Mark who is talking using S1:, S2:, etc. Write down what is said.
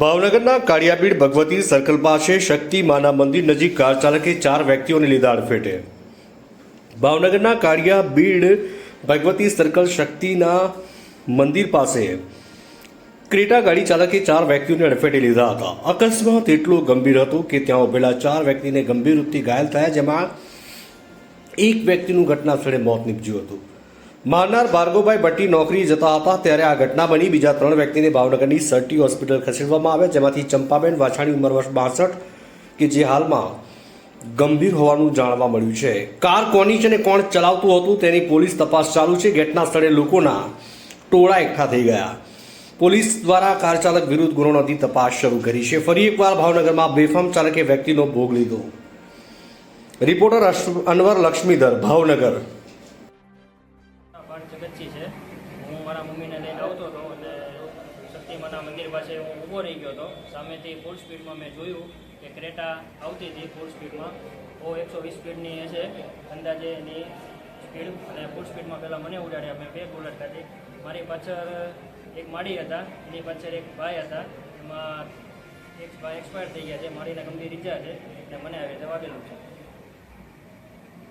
S1: ભાવનગરના કાળિયાબીડ ભગવતી સર્કલ પાસે શક્તિ માના મંદિર નજીક કાર ચાલકે ચાર વ્યક્તિઓને લીધા અડફેટે ભાવનગરના કાળિયાબીડ ભગવતી સર્કલ શક્તિના મંદિર પાસે ક્રેટા ગાડી ચાલકે ચાર વ્યક્તિઓને અડફેટે લીધા હતા. અકસ્માત એટલો ગંભીર હતો કે ત્યાં ઉભેલા ચાર વ્યક્તિને ગંભીર રૂપથી ઘાયલ થયા, જેમાં એક વ્યક્તિનું ઘટના સ્થળે મોત નીપજ્યું હતું. મારનાર ભાર્ગવભાઈ ભટ્ટી નોકરી જતા હતા ત્યારે આ ઘટના બની. બીજા ત્રણ વ્યક્તિને ભાવનગરની સર્ટી હોસ્પિટલ ખસેડવામાં આવ્યા, જેમાંથી ચંપાબેન વાછાણી ઉંમર વર્ષ બાસઠ, કે જે હાલમાં ગંભીર હોવાનું જાણવા મળ્યું છે. કાર કોની છે ને કોણ ચલાવતું હતું તેની પોલીસ તપાસ ચાલુ છે. ઘટના સ્થળે લોકોના ટોળા એકઠા થઈ ગયા. પોલીસ દ્વારા કાર ચાલક વિરુદ્ધ ગુનો નોંધી તપાસ શરૂ કરી છે. ફરી એકવાર ભાવનગરમાં બેફામ ચાલકે વ્યક્તિનો ભોગ લીધો. રિપોર્ટર અનવર લક્ષ્મીધર, ભાવનગર.
S2: જગતસિંહ છે. હું મારા મમ્મીને લઈને આવતો હતો અને શક્તિમાના મંદિર પાસે હું ઊભો રહી ગયો હતો. સામેથી ફૂલ સ્પીડમાં મેં જોયું કે ક્રેટા આવતી હતી ફૂલ સ્પીડમાં ઓ એકસો વીસ સ્પીડની છે. અંદાજે એની સ્પીડ અને ફૂલ સ્પીડમાં પહેલાં મને ઉડાડ્યા. મેં બે બુલેટ કાઢી. મારી પાછળ એક માડી હતા. એની પાછળ એક ભાઈ હતા. એમાં એક ભાઈ એક્સપાયર થઈ ગયા છે. મારીને ગંભીર ઈજા છે. અને મને આવી વાગેલું છે.